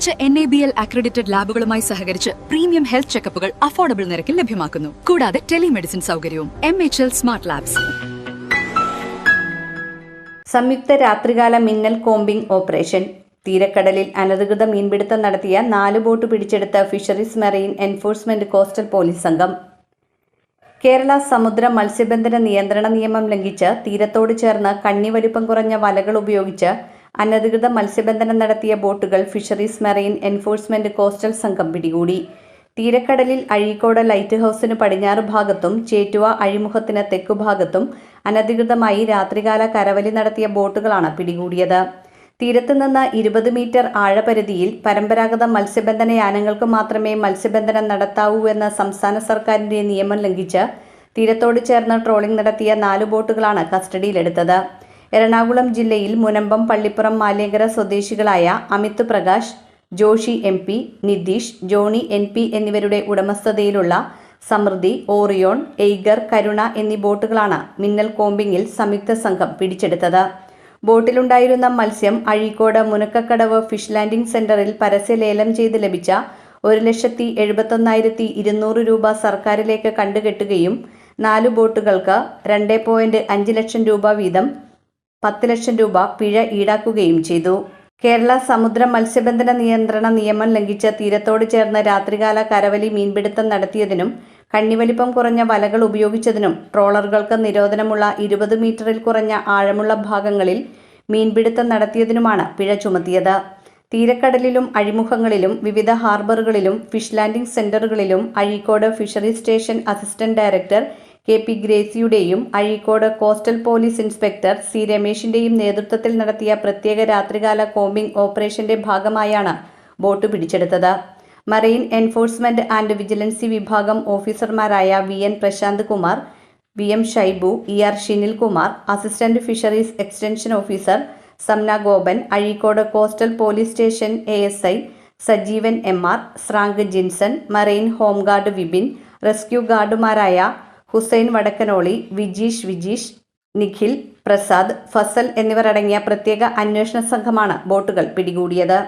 മികച്ച N A B L accredited ലാബുകളുമായി സഹകരിച്ച് premium health ചെക്കപ്പുകൾ affordable നിരക്കിൽ ലഭ്യമാക്കുന്നു. കൂടാതെ ടെലിമെഡിസിൻ സൗകര്യവും M H L smart labs സംയുക്ത രാത്രികാല മിന്നൽ കോമ്പിംഗ് ഓപ്പറേഷൻ. തീരക്കടലിൽ അനധികൃത മീൻപിടുത്തം നടത്തിയ നാല് ബോട്ട് പിടിച്ചെടുത്ത fisheries marine enforcement coastal police സംഘം. കേരള സമുദ്ര മത്സ്യബന്ധന നിയന്ത്രണ നിയമം ലംഘിച്ച് തീരത്തോട് ചേർന്ന് കണ്ണിവലിപ്പം കുറഞ്ഞ വലകൾ ഉപയോഗിച്ച് അനധികൃത മത്സ്യബന്ധനം നടത്തിയ ബോട്ടുകൾ ഫിഷറീസ് മറൈൻ എൻഫോഴ്സ്മെന്റ് കോസ്റ്റൽ സംഘം പിടികൂടി. തീരക്കടലിൽ അഴീക്കോട് ലൈറ്റ് ഹൌസിന് പടിഞ്ഞാറ് ഭാഗത്തും ചേറ്റുവ അഴിമുഖത്തിന് തെക്കുഭാഗത്തും അനധികൃതമായി രാത്രികാല കരവലി നടത്തിയ ബോട്ടുകളാണ് പിടികൂടിയത്. തീരത്ത് നിന്ന് ഇരുപത് മീറ്റർ ആഴപരിധിയിൽ പരമ്പരാഗത മത്സ്യബന്ധന യാനങ്ങൾക്ക് മാത്രമേ മത്സ്യബന്ധനം നടത്താവൂ എന്ന സംസ്ഥാന സർക്കാരിന്റെ നിയമം ലംഘിച്ച് തീരത്തോട് ചേർന്ന് ട്രോളിംഗ് നടത്തിയ നാല് ബോട്ടുകളാണ് കസ്റ്റഡിയിലെടുത്തത്. എറണാകുളം ജില്ലയിൽ മുനമ്പം പള്ളിപ്പുറം മാലേങ്കര സ്വദേശികളായ Amit Prakash Joshi M P Nitheesh Johny N P എന്നിവരുടെ ഉടമസ്ഥതയിലുള്ള സമൃദ്ധി ഓറിയോൺ എയ്ഗർ കരുണ എന്നീ ബോട്ടുകളാണ് മിന്നൽ കോമ്പിങ്ങിൽ സംയുക്ത സംഘം പിടിച്ചെടുത്തത്. ബോട്ടിലുണ്ടായിരുന്ന മത്സ്യം അഴീക്കോട് മുനക്കക്കടവ് ഫിഷ് ലാൻഡിംഗ് സെന്ററിൽ പരസ്യ ലേലം ചെയ്ത് ലഭിച്ച ഒരു ലക്ഷത്തി എഴുപത്തൊന്നായിരത്തി ഇരുന്നൂറ് രൂപ സർക്കാരിലേക്ക് കണ്ടുകെട്ടുകയും നാല് ബോട്ടുകൾക്ക് രണ്ട് പോയിന്റ് അഞ്ച് ലക്ഷം രൂപ വീതം പത്ത് ലക്ഷം രൂപ പിഴ ഈടാക്കുകയും ചെയ്തു. കേരള സമുദ്ര മത്സ്യബന്ധന നിയന്ത്രണ നിയമം ലംഘിച്ച തീരത്തോട് ചേർന്ന് രാത്രികാല കരവലി മീൻപിടുത്തം നടത്തിയതിനും കണ്ണിവലിപ്പം കുറഞ്ഞ വലകൾ ഉപയോഗിച്ചതിനും ട്രോളറുകൾക്ക് നിരോധനമുള്ള ഇരുപത് മീറ്ററിൽ കുറഞ്ഞ ആഴമുള്ള ഭാഗങ്ങളിൽ മീൻപിടുത്തം നടത്തിയതിനുമാണ് പിഴ ചുമത്തിയത്. തീരക്കടലിലും അഴിമുഖങ്ങളിലും വിവിധ ഹാർബറുകളിലും fish landing സെന്ററുകളിലും Azhikode fishery station assistant director K P ഗ്രേസിയുടെയും Azhikode coastal police inspector C രമേശിന്റെയും നേതൃത്വത്തിൽ നടത്തിയ പ്രത്യേക രാത്രികാല കോമ്പിംഗ് ഓപ്പറേഷന്റെ ഭാഗമായാണ് ബോട്ട് പിടിച്ചെടുത്തത്. മറൈൻ എൻഫോഴ്സ്മെന്റ് ആൻഡ് വിജിലൻസി വിഭാഗം ഓഫീസർമാരായ V N Prasanth Kumar V M Shaibu E R Shinil Kumar assistant fisheries extension officer Samna Gopan Azhikode coastal police station A S I Sajeevan M R സ്രാങ്ക് Jinson marine home guard Vipin rescue ഗാർഡുമാരായ Hussain Vadakkanoli Vijeesh Vijeesh Nikhil Prasad Fasal എന്നിവർ അടങ്ങിയ പ്രത്യേക അന്വേഷണ സംഘമാണ് ബോട്ടുകൾ പിടികൂടിയത്.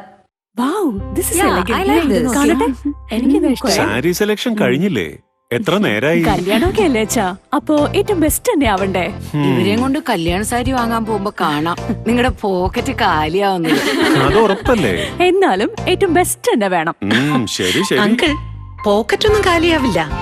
Sari selection കഴിഞ്ഞില്ലേ? എത്ര നേരായി? കല്യാണമൊക്കെ അല്ലേ അച്ഛാ? അപ്പോ ഏറ്റവും ബെസ്റ്റ് തന്നെ ആവണ്ടേ ഇവരെയും കൊണ്ട് കല്യാണ സാരി വാങ്ങാൻ പോകുമ്പോ കാണാം. നിങ്ങളുടെ പോക്കറ്റ് കാലിയാവുന്നത്. അത് ഉറപ്പല്ലേ? എന്നാലും ഏറ്റവും ബെസ്റ്റ് തന്നെ വേണം. ശരി ശരി. അങ്കിൾ പോക്കറ്റ് ഒന്നും കാലിയാവില്ല.